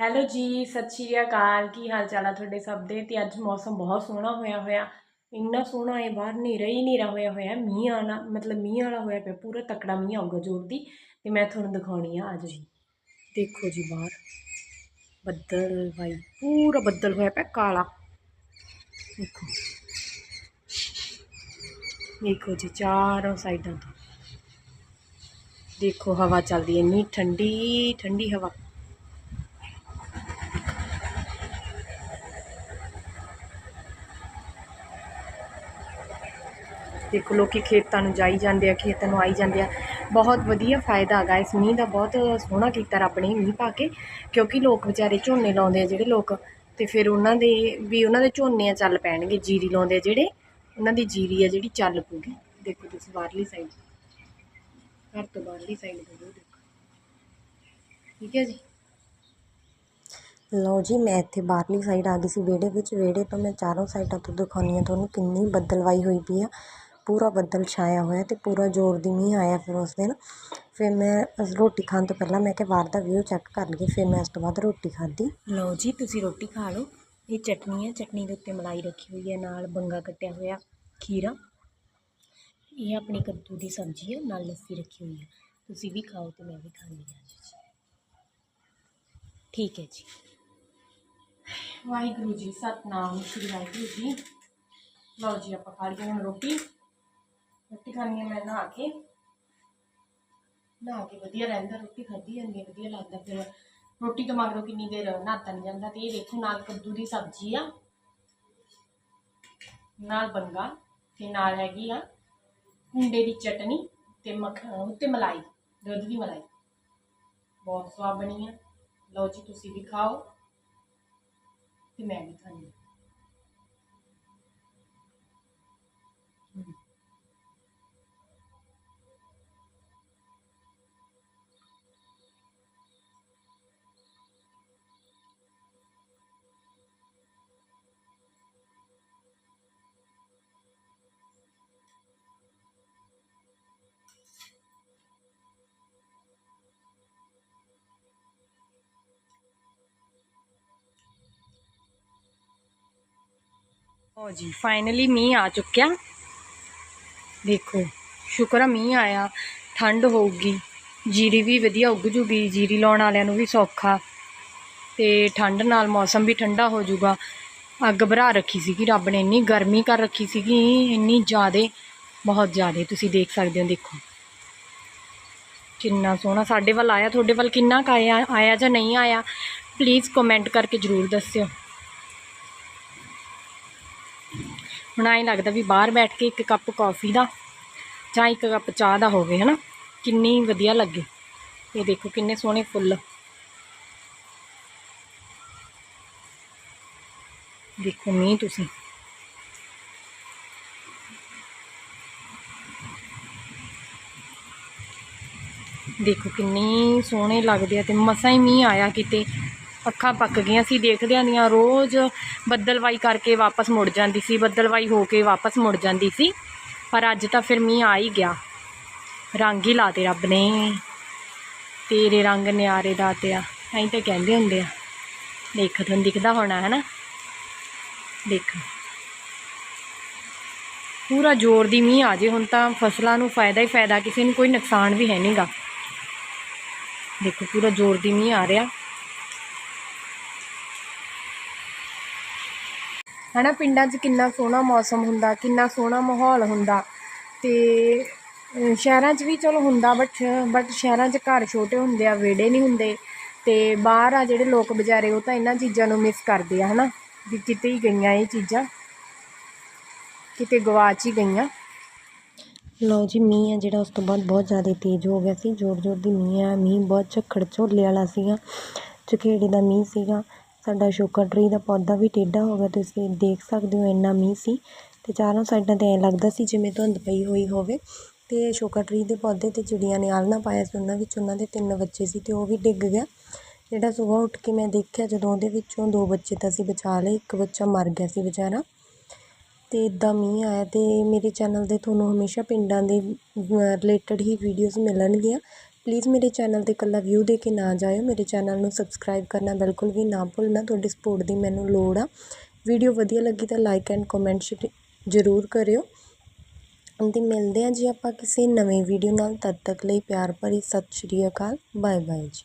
Hello ਜੀ, ਸਤਿ ਸ਼੍ਰੀ ਅਕਾਲ। ਕੀ ਹਾਲ ਚਾਲ ਆ ਤੁਹਾਡੇ ਸਭ ਦੇ? ਤੇ ਅੱਜ ਮੌਸਮ ਬਹੁਤ ਸੋਹਣਾ ਹੋਇਆ ਹੋਇਆ। ਇੰਨਾ ਸੋਹਣਾ ਹੈ, ਬਾਹਰ ਹਨੇਰਾ ਹੀ ਹਨੇਰਾ ਹੋਇਆ ਹੋਇਆ ਮੀਂਹ ਆਣਾ ਮਤਲਬ ਮੀਂਹ ਵਾਲਾ ਹੋਇਆ ਪਿਆ, ਪੂਰਾ ਤਕੜਾ ਮੀਂਹ ਆਊਗਾ ਜ਼ੋਰ ਦੀ। ਤੇ ਮੈਂ ਤੁਹਾਨੂੰ ਦਿਖਾਉਣੀ ਆ ਅੱਜ ਜੀ। ਦੇਖੋ ਜੀ ਬਾਹਰ, ਬੱਦਲ ਭਾਈ ਪੂਰਾ ਬੱਦਲ ਹੋਇਆ ਪਿਆ, ਕਾਲਾ। ਦੇਖੋ। ਦੇਖੋ ਜੀ, ਚਾਰੋਂ ਸਾਈਡਾਂ ਤੋਂ। ਦੇਖੋ ਹਵਾ ਚੱਲਦੀ ਹੈ, ਇੰਨੀ ਠੰਡੀ ਠੰਡੀ ਹਵਾ। ਦੇਖੋ, ਲੋਕੀ ਖੇਤਾਂ ਨੂੰ ਜਾਈ ਜਾਂਦੇ ਆ, ਖੇਤਾਂ ਨੂੰ ਆਈ ਜਾਂਦੇ ਆ। ਬਹੁਤ ਵਧੀਆ ਫਾਇਦਾ ਹੈਗਾ, ਇਸ ਮੀਂਹ ਦਾ ਬਹੁਤ ਸੋਹਣਾ ਕੀਤਾ ਰੱਬ ਨੇ ਮੀਂਹ ਪਾ ਕੇ, ਕਿਉਂਕਿ ਲੋਕ ਵਿਚਾਰੇ ਝੋਨੇ ਲਾਉਂਦੇ ਆ ਜਿਹੜੇ ਲੋਕ, ਤੇ ਫਿਰ ਉਹਨਾਂ ਦੇ ਵੀ ਉਹਨਾਂ ਦੇ ਝੋਨੇ ਆ ਚੱਲ ਪੈਣਗੇ, ਜੀਰੀ ਲਾਉਂਦੇ ਆ ਜਿਹੜੇ, ਉਹਨਾਂ ਦੀ ਜੀਰੀ ਆ ਜਿਹੜੀ ਚੱਲ ਪੂਗੀ ਦੇਖੋ ਤੁਸੀਂ ਬਾਹਰਲੀ ਸਾਈਡ ਘਰ ਤੋਂ ਬਾਹਰਲੀ ਸਾਈਡ ਦੇਖੋ। ਠੀਕ ਹੈ ਜੀ? ਲਓ ਜੀ, ਮੈਂ ਇੱਥੇ ਬਾਹਰਲੀ ਸਾਈਡ ਆ ਗਈ ਸੀ ਵਿਹੜੇ ਵਿੱਚ। ਵਿਹੜੇ ਤੋਂ ਮੈਂ ਚਾਰੋਂ ਸਾਈਡਾਂ ਤੋਂ ਦਿਖਾਉਂਦੀ ਹਾਂ, ਤੁਹਾਨੂੰ ਕਿੰਨੀ ਬੱਦਲਵਾਈ ਹੋਈ ਪਈ ਆ। ਪੂਰਾ ਬੱਦਲ ਛਾਇਆ ਹੋਇਆ ਤੇ ਪੂਰਾ ਜ਼ੋਰ ਦੀ ਮੀਂਹ ਆਇਆ ਫਿਰ ਉਸ ਦਿਨ। ਫਿਰ ਮੈਂ ਅਸ- ਰੋਟੀ ਖਾਣ ਤੋਂ ਪਹਿਲਾਂ ਮੈਂ ਕਿਹਾ ਬਾਹਰ ਦਾ ਵਿਊ ਚੈੱਕ ਕਰ ਲਈਏ ਫਿਰ ਮੈਂ ਉਸ ਤੋਂ ਬਾਅਦ ਰੋਟੀ ਖਾਧੀ। ਲਓ ਜੀ ਤੁਸੀਂ ਰੋਟੀ ਖਾ ਲਓ। ਇਹ ਚਟਨੀ ਹੈ ਚਟਨੀ ਦੇ ਉੱਤੇ ਮਲਾਈ ਰੱਖੀ ਹੋਈ ਹੈ ਨਾਲ ਬੰਗਾ ਕੱਟਿਆ ਹੋਇਆ ਖੀਰਾ। ਇਹ ਆਪਣੀ ਕੱਦੂ ਦੀ ਸਬਜ਼ੀ ਹੈ ਨਾਲ ਲੱਸੀ ਰੱਖੀ ਹੋਈ ਹੈ। ਤੁਸੀਂ ਵੀ ਖਾਓ ਤੇ ਮੈਂ ਵੀ ਖਾਂਦੀ ਹਾਂ ਜੀ। ਠੀਕ ਹੈ ਜੀ। ਵਾਹਿਗੁਰੂ ਜੀ ਸਤਨਾਮ। ਸ੍ਰੀ ਵਾਹਿਗੁਰੂ ਜੀ। ਲਓ ਜੀ ਆਪਾਂ ਖਾ ਲਈਏ ਹੁਣ ਰੋਟੀ। ਖਾਣੀ ਹੈ ਮੈਂ ਨਹਾ ਕੇ। ਨਹਾ ਕੇ ਵਧੀਆ ਰਹਿੰਦਾ, ਰੋਟੀ ਖਾਧੀ ਜਾਂਦੀ ਹੈ ਵਧੀਆ ਲੱਗਦਾ। ਫਿਰ ਰੋਟੀ ਤੋਂ ਮਗਰੋਂ ਕਿੰਨੀ ਦੇਰ ਨਹਾਤਾ ਨਹੀਂ ਜਾਂਦਾ। ਤੇ ਇਹ ਦੇਖੋ ਨਾਲ ਕੱਦੂ ਦੀ ਸਬਜ਼ੀ ਆ। ਨਾਲ ਬੰਗਾ ਤੇ ਨਾਲ ਹੈਗੀ ਆ ਕੁੰਡੇ ਦੀ ਚਟਨੀ ਤੇ ਮੱਖਣ ਤੇ ਮਲਾਈ, ਦੁੱਧ ਦੀ ਮਲਾਈ। ਬਹੁਤ ਸਵਾਦ ਬਣੀ ਆ। ਲਓ ਜੀ, ਤੁਸੀਂ ਵੀ ਖਾਓ ਤੇ ਮੈਂ ਵੀ ਖਾਣੀ ਹੋ ਜੀ ਫਾਈਨਲੀ ਮੀਂਹ ਆ ਚੁੱਕਿਆ। ਦੇਖੋ, ਸ਼ੁਕਰ ਆ ਮੀਂਹ ਆਇਆ, ਠੰਡ ਹੋਊਗੀ, ਜੀਰੀ ਵੀ ਵਧੀਆ ਉੱਗ ਜੂਗੀ, ਜੀਰੀ ਲਾਉਣ ਵਾਲਿਆਂ ਨੂੰ ਵੀ ਸੌਖਾ। ਤੇ ਠੰਡ ਨਾਲ ਮੌਸਮ ਵੀ ਠੰਡਾ ਹੋ ਜੂਗਾ। ਅੱਗ ਭਰਾ ਰੱਖੀ ਸੀਗੀ ਰੱਬ ਨੇ, ਇੰਨੀ ਗਰਮੀ ਕਰ ਰੱਖੀ ਸੀਗੀ, ਇੰਨੀ ਜ਼ਿਆਦੇ, ਬਹੁਤ ਜ਼ਿਆਦੇ, ਤੁਸੀਂ ਦੇਖ ਸਕਦੇ ਹੋ, ਦੇਖੋ। ਕਿੰਨਾ ਸੋਹਣਾ ਸਾਡੇ ਵੱਲ ਆਇਆ, ਤੁਹਾਡੇ ਵੱਲ ਕਿੰਨਾ ਕੁ ਆਇਆ ਆਇਆ ਜਾਂ ਨਹੀਂ ਆਇਆ ਪਲੀਜ਼ ਕਮੈਂਟ ਕਰਕੇ ਜ਼ਰੂਰ ਦੱਸਿਓ। ਹੁਣ ਐਂ ਲੱਗਦਾ ਵੀ ਬਾਹਰ ਬੈਠ ਕੇ ਇੱਕ ਕੱਪ ਕੌਫੀ ਦਾ ਜਾਂ ਇੱਕ ਕੱਪ ਚਾਹ ਦਾ ਹੋਵੇ, ਹਨਾ? ਕਿੰਨੀ ਵਧੀਆ ਲੱਗੇ। ਇਹ ਦੇਖੋ ਕਿੰਨੇ ਸੋਹਣੇ ਫੁੱਲ। ਦੇਖੋ ਮੀਂਹ ਤੁਸੀਂ। ਦੇਖੋ ਕਿੰਨੇ ਸੋਹਣੇ ਲੱਗਦੇ ਆ ਤੇ ਮਸਾਂ ਹੀ ਮੀਂਹ ਆਇਆ ਕਿਤੇ। ਅੱਖਾਂ ਪੱਕ ਗਈਆਂ ਸੀ ਦੇਖਦਿਆਂ ਦੀਆਂ, ਰੋਜ਼ ਬੱਦਲਵਾਈ ਕਰਕੇ ਵਾਪਸ ਮੁੜ ਜਾਂਦੀ ਸੀ, ਬੱਦਲਵਾਈ ਹੋ ਕੇ ਵਾਪਸ ਮੁੜ ਜਾਂਦੀ ਸੀ, ਪਰ ਅੱਜ ਤਾਂ ਫਿਰ ਮੀਂਹ ਆ ਹੀ ਗਿਆ। ਰੰਗ ਹੀ ਲਾਤੇ ਰੱਬ ਨੇ। ਤੇਰੇ ਰੰਗ ਨਿਆਰੇ ਦਾਤੇ ਆ। ਐਂ ਤਾਂ ਕਹਿੰਦੇ ਹੁੰਦੇ ਆ, ਦੇਖ ਤੁਹਾਨੂੰ ਦਿਖਦਾ ਹੋਣਾ ਹੈ ਨਾ ਦੇਖ। ਪੂਰਾ ਜ਼ੋਰ ਦੀ ਮੀਂਹ ਆ ਜੇ, ਹੁਣ ਤਾਂ ਫਸਲਾਂ ਨੂੰ ਫਾਇਦਾ ਹੀ ਫਾਇਦਾ, ਕਿਸੇ ਨੂੰ ਕੋਈ ਨੁਕਸਾਨ ਵੀ ਹੈ ਨਹੀਂਗਾ ਦੇਖੋ, ਪੂਰਾ ਜ਼ੋਰ ਦੀ ਮੀਂਹ ਆ ਰਿਹਾ। ਹਨਾ, ਪਿੰਡਾਂ 'ਚ ਕਿੰਨਾ ਸੋਹਣਾ ਮੌਸਮ ਹੁੰਦਾ, ਕਿੰਨਾ ਸੋਹਣਾ ਮਾਹੌਲ ਹੁੰਦਾ। ਤੇ ਸ਼ਹਿਰਾਂ 'ਚ ਵੀ ਚਲੋ ਹੁੰਦਾ ਬਟ ਬਟ ਸ਼ਹਿਰਾਂ 'ਚ ਘਰ ਛੋਟੇ ਹੁੰਦੇ ਆ, ਵਿਹੜੇ ਨਹੀਂ ਹੁੰਦੇ। ਤੇ ਬਾਹਰ ਆ ਜਿਹੜੇ ਲੋਕ ਵਿਚਾਰੇ ਉਹ ਤਾਂ ਇਹਨਾਂ ਚੀਜ਼ਾਂ ਨੂੰ ਮਿਸ ਕਰਦੇ ਆ, ਹਨਾ। ਵੀ ਕਿਤੇ ਹੀ ਗਈਆਂ ਇਹ ਚੀਜ਼ਾਂ। ਕਿਤੇ ਗਵਾਚ ਹੀ ਗਈਆਂ। ਲਓ ਜੀ, ਮੀਂਹ ਆ ਜਿਹੜਾ, ਉਸ ਤੋਂ ਬਾਅਦ ਬਹੁਤ ਜ਼ਿਆਦਾ ਤੇਜ਼ ਹੋ ਗਿਆ ਸੀ। ਜ਼ੋਰ ਜ਼ੋਰ ਦੀ ਮੀਂਹ ਆ, ਮੀਂਹ ਬਹੁਤ ਝੱਖੜ ਝੋਲੇ ਵਾਲਾ ਸੀਗਾ। ਝਖੇੜੇ ਦਾ ਮੀਂਹ ਸੀਗਾ। ਸਾਡਾ ਸ਼ੋਕਾ ਟਰੀ ਦਾ ਪੌਦਾ ਵੀ ਟੇਢਾ ਹੋ ਗਿਆ, ਤੁਸੀਂ ਦੇਖ ਸਕਦੇ ਹੋ ਇੰਨਾ ਮੀਂਹ ਸੀ ਅਤੇ ਚਾਰੋਂ ਸਾਈਡਾਂ ਤੇ ਐਂ ਲੱਗਦਾ ਸੀ ਜਿਵੇਂ ਧੁੰਦ ਪਈ ਹੋਈ ਹੋਵੇ ਅਤੇ ਸ਼ੋਕਾ ਟਰੀ ਦੇ ਪੌਦੇ ਤੇ ਚਿੜੀਆਂ ਨੇ ਆਲਣਾ ਪਾਇਆ ਸੀ ਉਹਨਾਂ ਵਿੱਚ, ਉਹਨਾਂ ਦੇ ਤਿੰਨ ਬੱਚੇ ਸੀ ਅਤੇ ਉਹ ਵੀ ਡਿੱਗ ਗਿਆ। ਜਿਹੜਾ ਸੁਬਾਹ ਉੱਠ ਕੇ ਮੈਂ ਦੇਖਿਆ ਜਦੋਂ ਉਹਦੇ ਵਿੱਚੋਂ ਦੋ ਬੱਚੇ ਤਾਂ ਅਸੀਂ ਬਚਾ ਲਏ, ਇੱਕ ਬੱਚਾ ਮਰ ਗਿਆ ਸੀ ਵਿਚਾਰਾ ਅਤੇ ਇੱਦਾਂ ਮੀਂਹ ਆਇਆ ਅਤੇ ਮੇਰੇ ਚੈਨਲ 'ਤੇ ਤੁਹਾਨੂੰ ਹਮੇਸ਼ਾ ਪਿੰਡਾਂ ਦੇ ਰਿਲੇਟਡ ਹੀ ਵੀਡੀਓਜ਼ ਮਿਲਣਗੀਆਂ। ਪਲੀਜ਼ ਮੇਰੇ ਚੈਨਲ 'ਤੇ ਇਕੱਲਾ ਵਿਊ ਦੇ ਕੇ ਨਾ ਜਾਇਓ। ਮੇਰੇ ਚੈਨਲ ਨੂੰ ਸਬਸਕ੍ਰਾਈਬ ਕਰਨਾ ਬਿਲਕੁਲ ਵੀ ਨਾ ਭੁੱਲਣਾ। ਤੁਹਾਡੀ ਸਪੋਰਟ ਦੀ ਮੈਨੂੰ ਲੋੜ ਆ। ਵੀਡੀਓ ਵਧੀਆ ਲੱਗੀ ਤਾਂ ਲਾਈਕ ਐਂਡ ਕਮੈਂਟ ਜ਼ਰੂਰ ਕਰਿਓ। ਤੇ ਮਿਲਦੇ ਹਾਂ ਜੀ ਆਪਾਂ ਕਿਸੇ ਨਵੇਂ ਵੀਡੀਓ ਨਾਲ। ਤਦ ਤੱਕ ਲਈ ਪਿਆਰ ਭਰੀ ਸਤਿ ਸ਼੍ਰੀ ਅਕਾਲ। ਬਾਏ ਬਾਏ ਜੀ।